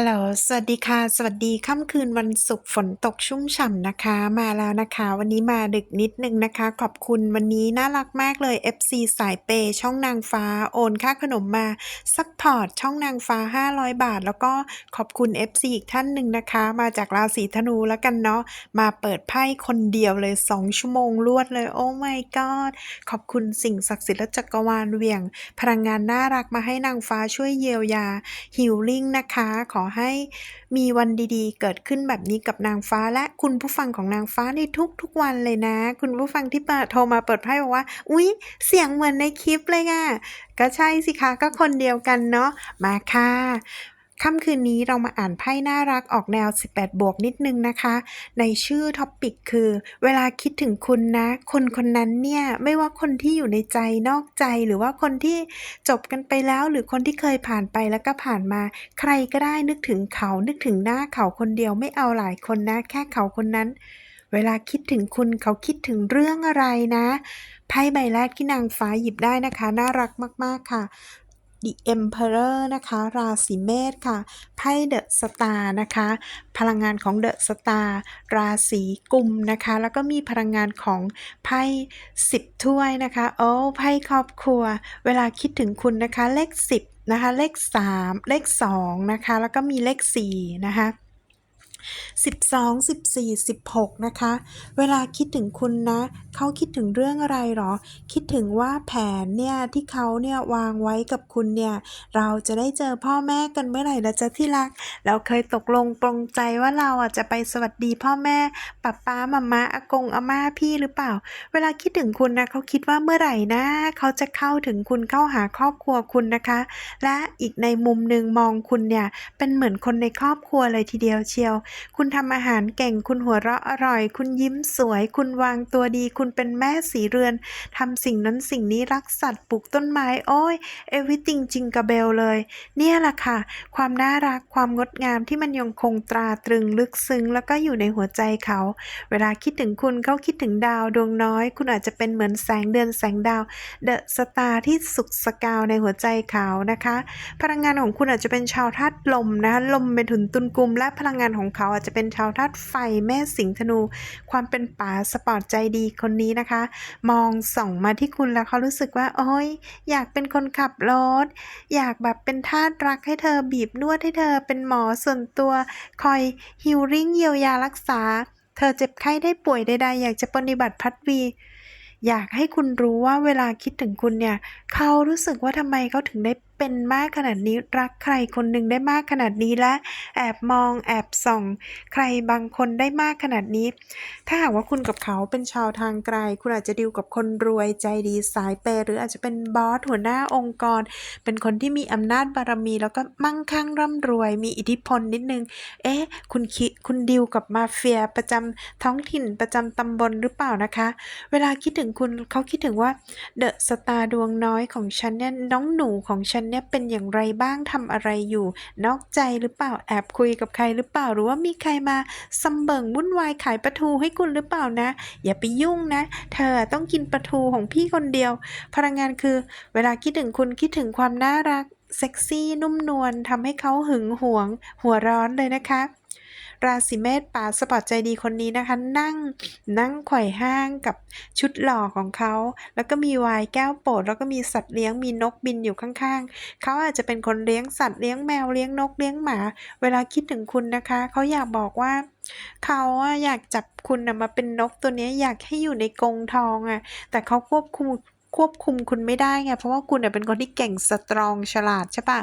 ฮัลโหล สวัสดีค่ะ สวัสดีค่ำคืนวันศุกร์ฝนตกชุ่มฉ่ำนะคะ มาแล้วนะคะ วันนี้มาดึกนิดหนึ่งนะคะ ขอบคุณวันนี้น่ารักมากเลย FC สายเปย์ช่องนางฟ้าโอนค่าขนมมาซัพพอร์ตช่องนางฟ้า 500 บาท แล้วก็ขอบคุณ FC อีกท่านหนึ่งนะคะ มาจากราศีธนูแล้วกันเนาะ มาเปิดไพ่คนเดียวเลย 2 ชั่วโมงรวดเลย โอ้ my god ขอบคุณสิ่งศักดิ์สิทธิ์และจักรวาลเวียง พลังงานน่ารักมาให้นางฟ้าช่วยเยียวยา healing นะคะ ขอให้มีวันดีๆ เกิดขึ้นแบบนี้กับนางฟ้าและคุณผู้ฟังของนางฟ้าในทุกๆวันเลยนะ คุณผู้ฟังที่โทรมาเปิดไพ่บอกว่า อุ๊ย เสียงเหมือนในคลิปเลยอะก็ใช่สิคะก็คนเดียวกันเนาะมาค่ะ ค่ำคืนนี้เรามาอ่านไพ่น่ารักออกแนว 18 บวกนิดนึงนะคะ ในชื่อท็อปปิกคือ เวลาคิดถึงคุณนะ คนคนนั้นเนี่ย ไม่ว่าคนที่อยู่ในใจนอกใจหรือว่าคนที่จบกันไปแล้ว หรือคนที่เคยผ่านไปแล้วก็ผ่านมา ใครก็ได้นึกถึงเขานึกถึงหน้าเขาคนเดียวไม่เอาหลายคนนะ แค่เขาคนนั้น เวลาคิดถึงคุณเขาคิดถึงเรื่องอะไรนะไพ่ใบแรกที่นางฟ้าหยิบได้นะคะ น่ารักมาก ๆ ค่ะ The Emperor นะคะ ราศีเมษค่ะไพ่เดอะสตาร์นะคะ พลังงานของเดอะสตาร์ราศีกุมนะคะ แล้วก็มีพลังงานของไพ่สิบถ้วยนะคะ โอ้ไพ่ครอบครัว เวลาคิดถึงคุณนะคะ เลขสิบนะคะ เลขสามเลขสองนะคะ แล้วก็มีเลขสี่นะคะ 12 14 16 นะคะ เวลาคิดถึงคุณนะ เขาคิดถึงเรื่องอะไรหรอ คิดถึงว่าแผนเนี่ยที่เขาเนี่ยวางไว้กับคุณเนี่ย เราจะได้เจอพ่อแม่กันเมื่อไหร่ละจ๊ะที่รัก เราเคยตกลงปรงใจว่าเราอะจะไปสวัสดีพ่อแม่ป้าป้ามาม่าอากงอาม่าพี่หรือเปล่า เวลาคิดถึงคุณนะเขาคิดว่าเมื่อไหร่นะเขาจะเข้าถึงคุณเข้าหาครอบครัวคุณนะคะ และอีกในมุมหนึ่งมองคุณเนี่ยเป็นเหมือนคนในครอบครัวเลยทีเดียวเชียวคุณทำอาหารเก่ง คุณหัวเราะอร่อย คุณยิ้มสวย คุณวางตัวดี คุณเป็นแม่สีเรือนทำสิ่งนั้นสิ่งนี้รักสัตว์ปลูกต้นไม้ โอ้ย everything จริงกระเบลเลย เนี่ยแหละค่ะ ความน่ารักความงดงามที่มันยังคงตราตรึงลึกซึ้ง แล้วก็อยู่ในหัวใจเขา เวลาคิดถึงคุณเขาคิดถึงดาวดวงน้อย คุณอาจจะเป็นเหมือนแสงเดือนแสงดาวเดอะสตาร์ที่สุกสกาวในหัวใจเขานะคะ พลังงานของคุณอาจจะเป็นชาวธาตุลมนะคะลมเป็นถุนตุนกลุมและพลังงานของเขาอาจจะเป็นชาวธาตุไฟแม่สิงห์ธนู ความเป็นป๋าสปอร์ตใจดีคนนี้นะคะ มองส่องมาที่คุณแล้วเขารู้สึกว่า โอ้ยอยากเป็นคนขับรถ อยากแบบเป็นทาสรักให้เธอบีบนวดให้เธอเป็นหมอส่วนตัว คอยฮิลลิ่งเยียวยารักษา เธอเจ็บไข้ได้ป่วยใดๆ อยากจะปฏิบัติพัดวีอยากให้คุณรู้ว่าเวลาคิดถึงคุณเนี่ย เขารู้สึกว่าทำไมเขาถึงได้ เป็นมากขนาดนี้รักใครคนหนึ่งได้มากขนาดนี้และแอบมองแอบส่อง ใครบางคนได้มากขนาดนี้ ถ้าหากว่าคุณกับเขาเป็นชาวทางไกล คุณอาจจะดีลกับคนรวยใจดีสายเปหรืออาจจะเป็นบอสหัวหน้าองค์กร เป็นคนที่มีอำนาจบารมี แล้วก็มั่งคั่งร่ำรวย มีอิทธิพลนิดนึง เอ๊ะ คุณคิดคุณดีลกับมาเฟียประจำท้องถิ่นประจำตำบลหรือเปล่านะคะ เวลาคิดถึงคุณเขาคิดถึงว่าเดอะสตาร์ดวงน้อยของฉันเนี่ยน้องหนูของฉันเนี่ยเป็นอย่างไรบ้างทำอะไรอยู่ นอกใจหรือเปล่าแอบคุยกับใครหรือเปล่า หรือว่ามีใครมาสำเบิงวุ่นวายขายปลาทูให้คุณหรือเปล่านะ อย่าไปยุ่งนะ เธอต้องกินปลาทูของพี่คนเดียว พลังงานคือ เวลาคิดถึงคุณคิดถึงความน่ารักเซ็กซี่นุ่มนวลทำให้เขาหึงหวง หัวร้อนเลยนะคะ ราศีเมษป่าสปอร์ตใจดีคนนี้นะคะ นั่งนั่งไขว่ห้างกับชุดหล่อของเขา แล้วก็มีไวน์แก้วโปรดแล้วก็มีสัตว์เลี้ยงมีนกบินอยู่ข้างๆ เขาอาจจะเป็นคนเลี้ยงสัตว์เลี้ยงแมวเลี้ยงนกเลี้ยงหมา เวลาคิดถึงคุณนะคะ เขาอยากบอกว่าเขาอยากจับคุณมาเป็นนกตัวนี้อยากให้อยู่ในกรงทองอะแต่เขาควบคุมควบคุมคุณไม่ได้ไง เพราะว่าคุณเป็นคนที่เก่งสตรองฉลาดใช่ปะ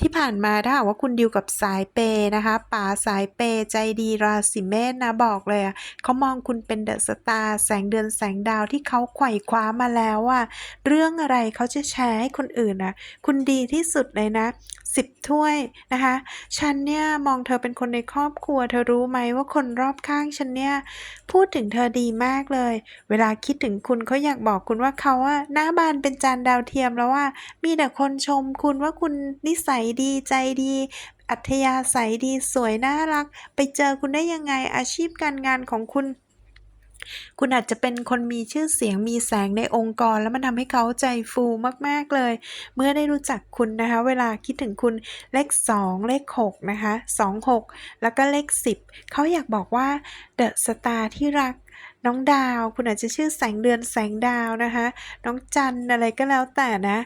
ที่ผ่านมาถ้าหากว่าคุณดิวกับสายเปย์นะคะป๋าสายเปย์ใจดีราศีเมษนะบอกเลยอะเขามองคุณเป็นเดอะสตาร์แสงเดือนแสงดาวที่เขาไขว่คว้ามาแล้วอะเรื่องอะไรเขาจะแชร์ให้คนอื่นอะคุณดีที่สุดเลยนะสิบถ้วยนะคะ ฉันเนี่ยมองเธอเป็นคนในครอบครัว เธอรู้ไหมว่าคนรอบข้างฉันเนี่ยพูดถึงเธอดีมากเลย เวลาคิดถึงคุณเขาอยากบอกคุณว่าเขาอะหน้าบานเป็นจานดาวเทียมแล้วว่า มีแต่คนชมคุณว่าคุณนิสัยดีใจดีอัธยาศัยดีสวยน่ารัก ไปเจอคุณได้ยังไงอาชีพการงานของคุณ คุณอาจจะเป็นคนมีชื่อเสียงมีแสงในองค์กร แล้วมันทำให้เขาใจฟูมาก ๆ เลย เมื่อได้รู้จักคุณนะคะ เวลาคิดถึงคุณเลข 2 เลข 6 นะคะ 26 แล้วก็เลข 10 เขาอยากบอกว่าเดอะสตาร์ที่รักน้องดาว คุณอาจจะชื่อแสงเดือนแสงดาวนะคะ น้องจันอะไรก็แล้วแต่นะ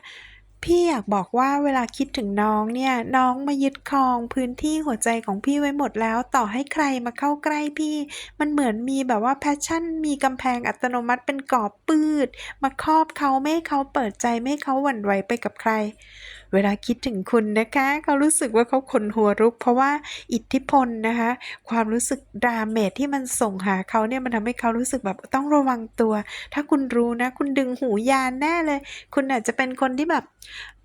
พี่อยากบอกว่าเวลาคิดถึงน้องเนี่ย น้องมายึดครองพื้นที่หัวใจของพี่ไว้หมดแล้ว ต่อให้ใครมาเข้าใกล้พี่ มันเหมือนมีแบบว่าแพชชั่น มีกำแพงอัตโนมัติเป็นกรอบปืดมาครอบเขาไม่ให้เขาเปิดใจไม่ให้เขาหวั่นไหวไปกับใคร เวลาคิดถึงคุณนะคะเขารู้สึกว่าเขาขนหัวรุก เพราะว่าอิทธิพลนะคะ ความรู้สึกดราเมทที่มันส่งหาเขาเนี่ยมันทำให้เขารู้สึกแบบต้องระวังตัว ถ้าคุณรู้นะ คุณดึงหูยานแน่เลย คุณอาจจะเป็นคนที่แบบ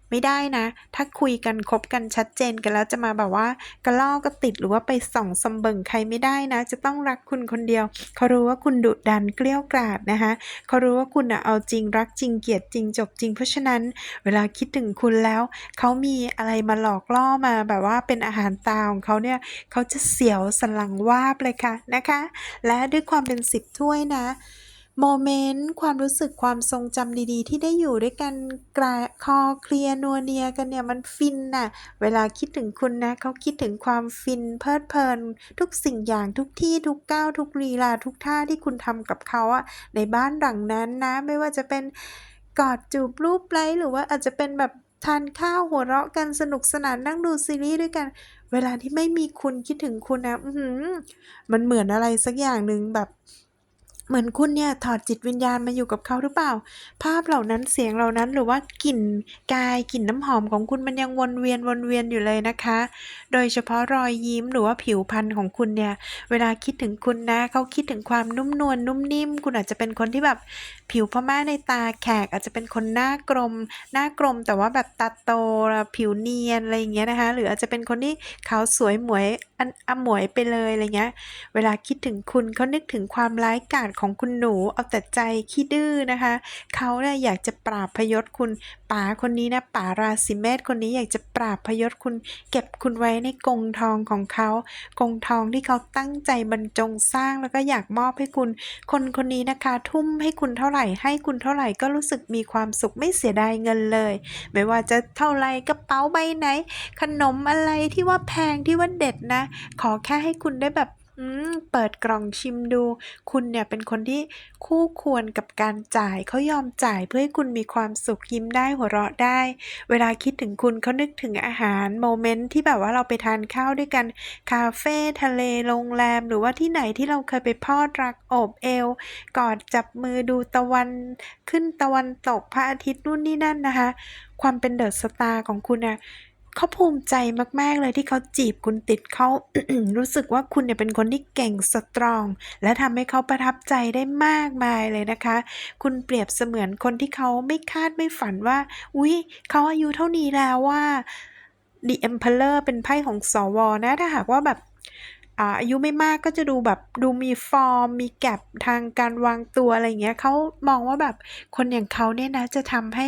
ไม่ได้นะ ถ้าคุยกันคบกันชัดเจนกันแล้วจะมาแบบว่า กระลอกกระติดหรือว่าไปส่องสมเบิงใครไม่ได้นะ จะต้องรักคุณคนเดียว เขารู้ว่าคุณดุดันเกลี้ยวกราดนะคะเขารู้ว่าคุณเอาจริงรักจริงเกลียดจริงจบจริง เพราะฉะนั้นเวลาคิดถึงคุณแล้ว เขามีอะไรมาหลอกล่อมาแบบว่าเป็นอาหารตาของเขาเนี่ยเขาจะเสียวสลังวาบเลยค่ะนะคะ และด้วยความเป็นสิบถ้วยนะ โมเมนต์ความรู้สึกความทรงจำดีๆ ที่ได้อยู่ด้วยกันกราคอเคลียนัวเนียกันเนี่ยมันฟินน่ะ เวลาคิดถึงคุณนะเขาคิดถึงความฟินเพลิดเพลิน ทุกสิ่งอย่างทุกที่ทุกก้าวทุกลีลาทุกท่าที่คุณทำกับเขาอะในบ้านหลังนั้นนะ ไม่ว่าจะเป็นกอดจูบรูปไล้หรือว่าอาจจะเป็นแบบทานข้าวหัวเราะกันสนุกสนานนั่งดูซีรีส์ด้วยกัน เวลาที่ไม่มีคุณคิดถึงคุณนะมันเหมือนอะไรสักอย่างหนึ่งแบบ เหมือนคุณเนี่ยถอดจิตวิญญาณมาอยู่กับเขาหรือเปล่า ภาพเหล่านั้นเสียงเหล่านั้นหรือว่ากลิ่นกายกลิ่นน้ำหอมของคุณมันยังวนเวียนวนเวียนอยู่เลยนะคะ โดยเฉพาะรอยยิ้มหรือว่าผิวพรรณของคุณเนี่ย เวลาคิดถึงคุณนะเขาคิดถึงความนุ่มนวลนุ่มนิ่ม คุณอาจจะเป็นคนที่แบบผิวพม่าในตาแขกอาจจะเป็นคนหน้ากลมหน้ากลม แต่ว่าแบบตาโตผิวเนียนอะไรอย่างเงี้ยนะคะ หรืออาจจะเป็นคนที่ขาวสวยหมวยอันอมวยไปเลยอะไรเงี้ย เวลาคิดถึงคุณเขานึกถึงความร้ายกาจของคุณหนูเอาแต่ใจขี้ดื้อนะคะ เขาเนี่ยอยากจะปราบพยศคุณป๋าคนนี้นะป๋าราศีเมษคนนี้อยากจะปราบพยศคุณ เก็บคุณไว้ในกรงทองของเขากรงทองที่เขาตั้งใจบรรจงสร้างแล้วก็อยากมอบให้คุณ คนคนนี้นะคะ ทุ่มให้คุณเท่าไหร่ ให้คุณเท่าไหร่ก็รู้สึกมีความสุขไม่เสียดายเงินเลย ไม่ว่าจะเท่าไรกระเป๋าใบไหน ขนมอะไรที่ว่าแพงที่ว่าเด็ดนะ ขอแค่ให้คุณได้แบบ อืม เปิดกล่องชิมดู คุณเนี่ยเป็นคนที่คู่ควรกับการจ่าย เขายอมจ่ายเพื่อให้คุณมีความสุข ยิ้มได้ หัวเราะได้ เวลาคิดถึงคุณเขานึกถึงอาหาร โมเมนต์ที่แบบว่าเราไปทานข้าวด้วยกัน คาเฟ่ ทะเล โรงแรม หรือว่าที่ไหนที่เราเคยไปพอดรักโอบเอว กอดจับมือดูตะวันขึ้นตะวันตกพระอาทิตย์นู่นนี่นั่นนะคะ ความเป็นเดอะสตาร์ของคุณน่ะ เขาภูมิใจมาก ๆ เลยที่เขาจีบคุณติดเขา รู้สึกว่าคุณเนี่ยเป็นคนที่เก่งสตรอง และทำให้เขาประทับใจได้มากมายเลยนะคะ คุณเปรียบเสมือนคนที่เขาไม่คาดไม่ฝันว่า อุ๊ยเขาอายุเท่านี้แล้วว่า The Emperor เป็นไพ่ของสวนะ ถ้าหากว่าแบบอายุไม่มากก็จะดูแบบดูมีฟอร์ม มีแก็ปทางการวางตัวอะไรเงี้ยเขามองว่าแบบคนอย่างเขาเนี่ยนะจะทำให้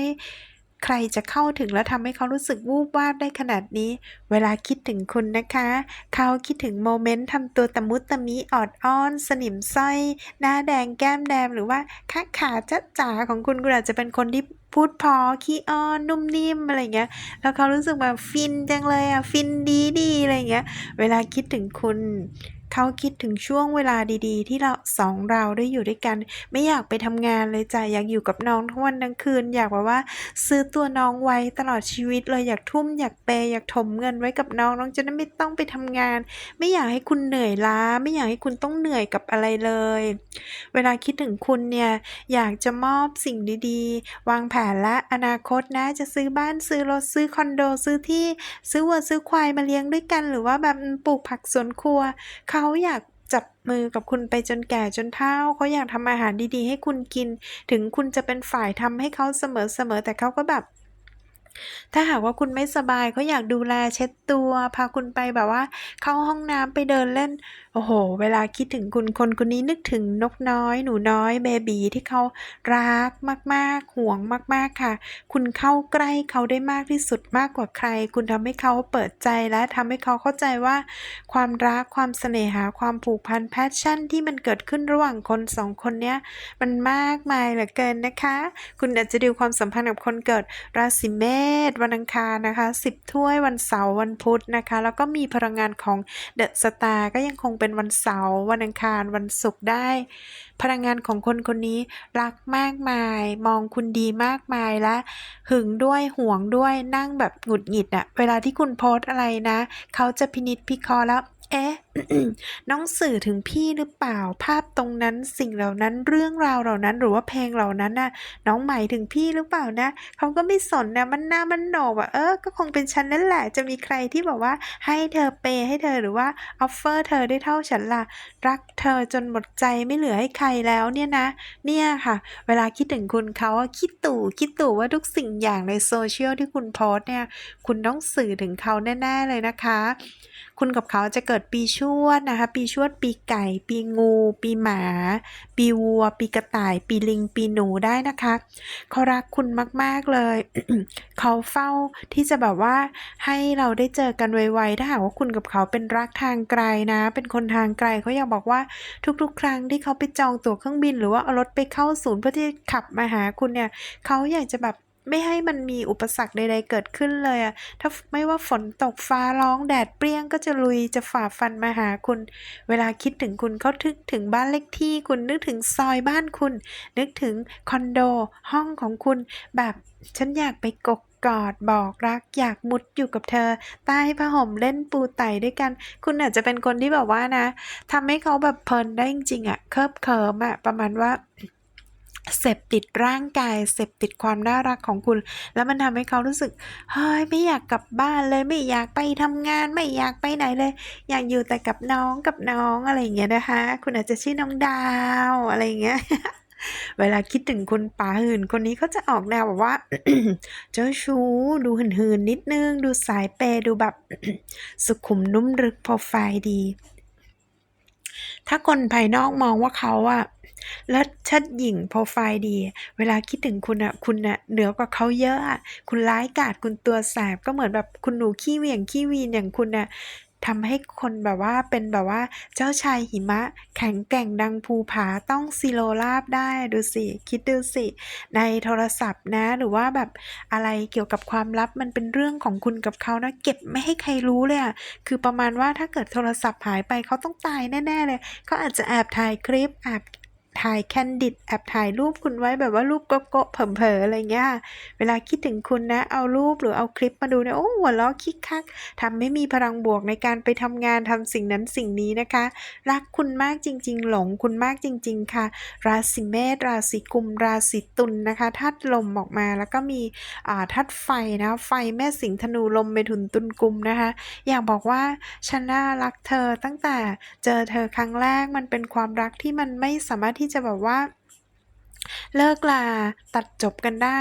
ใครจะเข้าถึงแล้วทำให้เขารู้สึกวูบวาบได้ขนาดนี้ เวลาคิดถึงคุณนะคะ เขาคิดถึงโมเมนต์ทำตัวตะมุตะมิออดอ้อน สนิมส้อยหน้าแดงแก้มแดงหรือว่าคะขาจ๊ะจ๋าของคุณคุณอาจจะเป็นคนที่พูดพราะขี้อ้อนนุ่มนิ่มอะไรเงี้ย แล้วเขารู้สึกแบบฟินจังเลยอะ ฟินดีๆอะไรเงี้ย เวลาคิดถึงคุณ เขาคิดถึงช่วงเวลาดีๆ ที่เรา2เราได้อยู่ด้วยกัน ไม่อยากไปทำงานเลยจ้ะอยากอยู่กับน้องทั้งวันทั้งคืน อยากแบบว่า ซื้อตัวน้องไว้ตลอดชีวิตเลยอยากทุ่มอยากเปย์อยากถมเงินไว้กับน้องน้องจะได้ไม่ต้องไปทำงาน ไม่อยากให้คุณเหนื่อยล้า ไม่อยากให้คุณต้องเหนื่อยกับอะไรเลย เวลาคิดถึงคุณเนี่ยอยากจะมอบสิ่งดีๆ วางแผนแล้วอนาคตนะจะซื้อบ้านซื้อรถซื้อคอนโดซื้อที่ซื้อวัวซื้อควายมาเลี้ยงด้วยกัน หรือว่าแบบปลูกผักสวนครัวเขาาอยากจับมือกับคุณไปจนแก่จนเฒ่าเขาอยากทำอาหารดีๆ ให้คุณกิน ถึงคุณจะเป็นฝ่ายทำให้เขาเสมอๆแต่เขาก็แบบ ถ้าหากว่าคุณไม่สบายเขาอยากดูแลเช็ดตัว พาคุณไปแบบว่า เข้าห้องน้ำไปเดินเล่น โอ้โฮเวลาคิดถึงคุณคนคนนี้นึกถึงนกน้อย หนูน้อยเบบีที่เขารักมากๆ ห่วงมากๆค่ะ คุณเข้าใกล้เขาได้มากที่สุดมากกว่าใคร คุณทำให้เขาเปิดใจและทำให้เขาเข้าใจว่า ความรักความเสน่หาความผูกพัน passion ที่มันเกิดขึ้นระหว่างคนสองคนเนี้ยมันมากมายเหลือเกินนะคะ คุณอาจจะดูความสัมพันธ์กับคนเกิดราศีเมษวันอังคารนะคะ10ถ้วยวันเสาร์วันพุธนะคะ แล้วก็มีพลังงานของเดอะสตาร์ก็ยังคงเป็นวันเสาร์วันอังคารวันศุกร์ได้ พลังงานของคนคนนี้รักมากมาย มองคุณดีมากมายและหึงด้วยห่วงด้วยนั่งแบบหงุดหงิดอะเวลาที่คุณโพสอะไรนะ เขาจะพินิจพิคราะห์แล้ว เอ๊ะ น้องสื่อถึงพี่หรือเปล่า ภาพตรงนั้นสิ่งเหล่านั้นเรื่องราวเหล่านั้น หรือว่าเพลงเหล่านั้นน่ะ น้องหมายถึงพี่หรือเปล่านะเขาก็ไม่สนนะมันหน้ามันโหนกอะเออ ก็คงเป็นฉันนั่นแหละ จะมีใครที่บอกว่าให้เธอเปย์ให้เธอหรือว่าออฟเฟอร์เธอได้เท่าฉันล่ะ รักเธอจนหมดใจไม่เหลือให้ใครแล้วเนี่ยนะ เนี่ยค่ะ เวลาคิดถึงคุณเขาคิดตู่คิดตู่ว่าทุกสิ่งอย่างในโซเชียลที่คุณโพสเนี่ย คุณต้องสื่อถึงเขาแน่ ๆเลยนะคะ คุณกับเขาจะเกิดปีชวดนะคะ ปีชวด ปีไก่ ปีงู ปีหมา ปีวัว ปีกระต่าย ปีลิง ปีหนูได้นะคะเขารักคุณมาก ๆ เลย เขาเฝ้าที่จะแบบว่าให้เราได้เจอกันไวๆถ้าหากว่าคุณกับเขาเป็นรักทางไกลนะ เป็นคนทางไกลเขายากบอกว่าทุกๆ ครั้งที่เขาไปจองตั๋วเครื่องบิน หรือว่าเอารถไปเข้าศูนย์เพื่อที่ขับมาหาคุณเนี่ยเขาอยากจะแบบ ไม่ให้มันมีอุปสรรคใดๆเกิดขึ้นเลยอะถ้าไม่ว่าฝนตกฟ้าร้องแดดเปรี้ยงก็จะลุยจะฝ่าฟันมาหาคุณ เวลาคิดถึงคุณเขาทึกถึงบ้านเลขที่คุณนึกถึงซอยบ้านคุณ นึกถึงคอนโดห้องของคุณ แบบฉันอยากไปกกกอดบอกรักอยากมุดอยู่กับเธอ ใต้ผ้าห่มเล่นปูไต่ด้วยกัน คุณอาจจะเป็นคนที่แบบว่านะทำให้เขาแบบเพลินได้จริงๆอะเคิบเคิมอะประมาณว่า เสพติดร่างกายเสพติดความน่ารักของคุณ แล้วมันทำให้เขารู้สึกเฮ้ยไม่อยากกลับบ้านเลยไม่อยากไปทำงาน ไม่อยากไปไหนเลย อยากอยู่แต่กับน้องกับน้องอะไรอย่างเงี้ยนะคะ คุณอาจจะชื่อน้องดาวอะไรอย่างเงี้ยเวลาคิดถึงคุณป๋าหื่นคนนี้เขาจะออกแนวแบบว่า เจ้าชู้ดูหื่นๆนิดนึง ดูสายเปย์ดูแบบ สุขุมนุ่มลึกโปรไฟล์ดี ถ้าคนภายนอกมองว่าเขาอะ เลิศเชิดหยิ่งโปรไฟล์ดี เวลาคิดถึงคุณอะคุณน่ะเหนือกว่าเขาเยอะอะคุณร้ายกาจคุณตัวแสบก็เหมือนแบบคุณหนูขี้เหวี่ยงขี้วีนอย่างคุณน่ะทำให้คนแบบว่าเป็นแบบว่าเจ้าชายหิมะ แข็งแกร่งดังภูผาต้องซิโลราบได้ดูสิ คิดดูสิ ในโทรศัพท์นะ หรือว่าแบบอะไรเกี่ยวกับความลับมันเป็นเรื่องของคุณกับเขานะ เก็บไม่ให้ใครรู้เลยอะคือประมาณว่าถ้าเกิดโทรศัพท์หายไปเขาต้องตายแน่ ๆ เลยเขาอาจจะแอบถ่ายคลิปแอบ ถ่ายแคนดิดแอบถ่ายรูปคุณไว้แบบว่ารูปโกะเผลอๆอะไรเงี้ย เวลาคิดถึงคุณนะ เอารูปหรือเอาคลิปมาดูเนี่ยโอ้หัวเราะคิกคักทำให้มีพลังบวกในการไปทำงานทำสิ่งนั้นสิ่งนี้นะคะ รักคุณมากจริง ๆ หลงคุณมากจริง ๆ ค่ะ ราศีเมษราศีกุม ราศีตุลนะคะธาตุลมออกมาแล้วก็มีอ่าธาตุไฟนะไฟแม่สิงห์ธนูลมเมถุนตุลกุมนะคะ อยากบอกว่าฉันน่ารักเธอตั้งแต่เจอเธอครั้งแรกมันเป็นความรักที่มันไม่สามารถที่จะแบบว่า เลิกลาตัดจบกันได้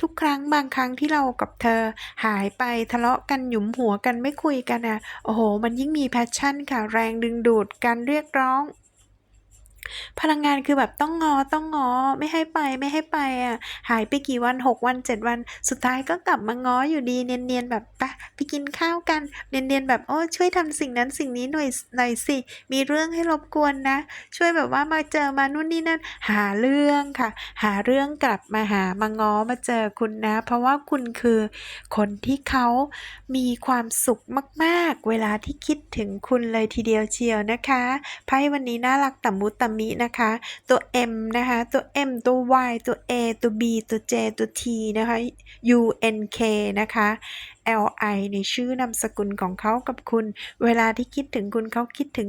ทุกครั้งบางครั้งที่เรากับเธอหายไปทะเลาะกันหยุมหัวกันไม่คุยกันอะโอ้โห มันยิ่งมีแพชชั่นค่ะ แรงดึงดูดการเรียกร้อง พลังงานคือแบบต้องงอต้องงอไม่ให้ไปไม่ให้ไปอะหายไปกี่วัน6วัน7วัน สุดท้ายก็กลับมาง้ออยู่ดีเนียนๆแบบไปไปกินข้าวกัน เนียนๆแบบโอ้ช่วยทำสิ่งนั้นสิ่งนี้หน่อยหน่อยสิ มีเรื่องให้รบกวนนะ ช่วยแบบว่ามาเจอมานู่นนี่นั่นหาเรื่องค่ะ หาเรื่องกลับมาหามาง้อมาเจอคุณนะ เพราะว่าคุณคือคนที่เขามีความสุขมาก ๆ เวลาที่คิดถึงคุณเลยทีเดียวเชียวนะคะไพ่วันนี้น่ารักตะมุตะมินะคะ ตัว M นะคะ ตัว M ตัว Y ตัว A ตัว B ตัว J ตัว T นะคะ U N K นะคะ L I ในชื่อนามสกุลของเขากับคุณ เวลาที่คิดถึงคุณเขาคิดถึง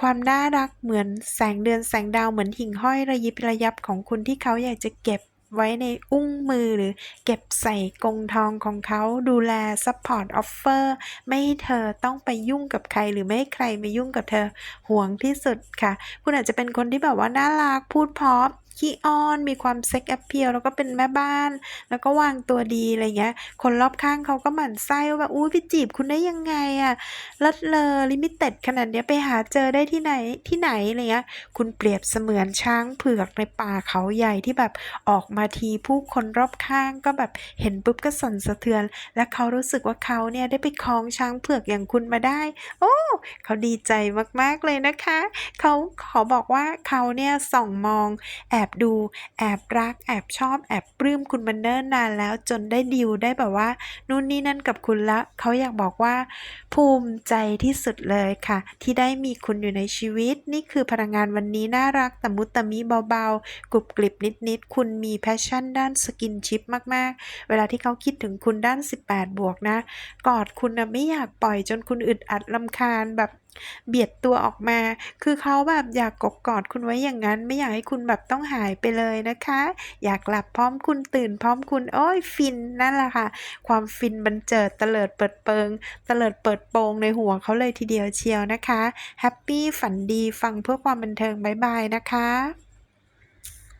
ความน่ารักเหมือนแสงเดือนแสงดาวเหมือนหิ่งห้อยระยิบระยับของคุณที่เขาอยากจะเก็บ ไว้ในอุ้งมือหรือเก็บใส่กรงทองของเขาดูแลซัพพอร์ตออฟเฟอร์ไม่ให้เธอต้องไปยุ่งกับใครหรือไม่ให้ใครมายุ่งกับเธอห่วงที่สุดค่ะ คุณอาจจะเป็นคนที่แบบว่าน่ารักพูดเพราะ ขี้อ้อน มีความ Sex appeal แล้วก็เป็นแม่บ้าน แล้วก็วางตัวดีอะไรเงี้ย คนรอบข้างเขาก็หมั่นไส้ว่าแบบ"อุ๊ยไปจีบคุณได้ยังไงอะลิศเลอลิมิเต็ดขนาดเนี้ยไปหาเจอได้ที่ไหนที่ไหน"อะไรเงี้ย คุณเปรียบเสมือนช้างเผือกในป่าเขาใหญ่ที่แบบออกมาทีผู้คนรอบข้างก็แบบเห็นปุ๊บก็สั่นสะเทือน และเขารู้สึกว่าเขาเนี่ยได้ไปครองช้างเผือกอย่างคุณมาได้ โอ้เขาดีใจมากๆเลยนะคะ เขาขอบอกว่าเขาเนี่ยส่องมองแอบอบดู แอบรัก แอบชอบ แอบปลื้มคุณมาเนิ่นนานแล้วจนได้ดีลได้แบบว่า นู่นนี่นั่นกับคุณแล้วเขาอยากบอกว่า ภูมิใจที่สุดเลยค่ะ ที่ได้มีคุณอยู่ในชีวิต นี่คือพลังงานวันนี้น่ารักตะมุตะมิเบาๆกรุบกริบนิดๆคุณมี passion ด้าน skinship มากๆ เวลาที่เขาคิดถึงคุณด้าน 18 บวกนะ กอดคุณนะไม่อยากปล่อยจนคุณอึดอัดรำคาญแบบ เบียดตัวออกมา คือเขาแบบอยากกกอดคุณไว้อย่างนั้น ไม่อยากให้คุณแบบต้องหายไปเลยนะคะ อยากหลับพร้อมคุณตื่นพร้อมคุณ โอ้ยฟินนั่นแหละค่ะ ความฟินบันเจิดเตลิดเปิดเปิงเตลิดเปิดโปงในหัวเขาเลยทีเดียวเชียวนะคะ แฮปปี้ฝันดีฟังเพื่อความบันเทิงบายบายนะคะ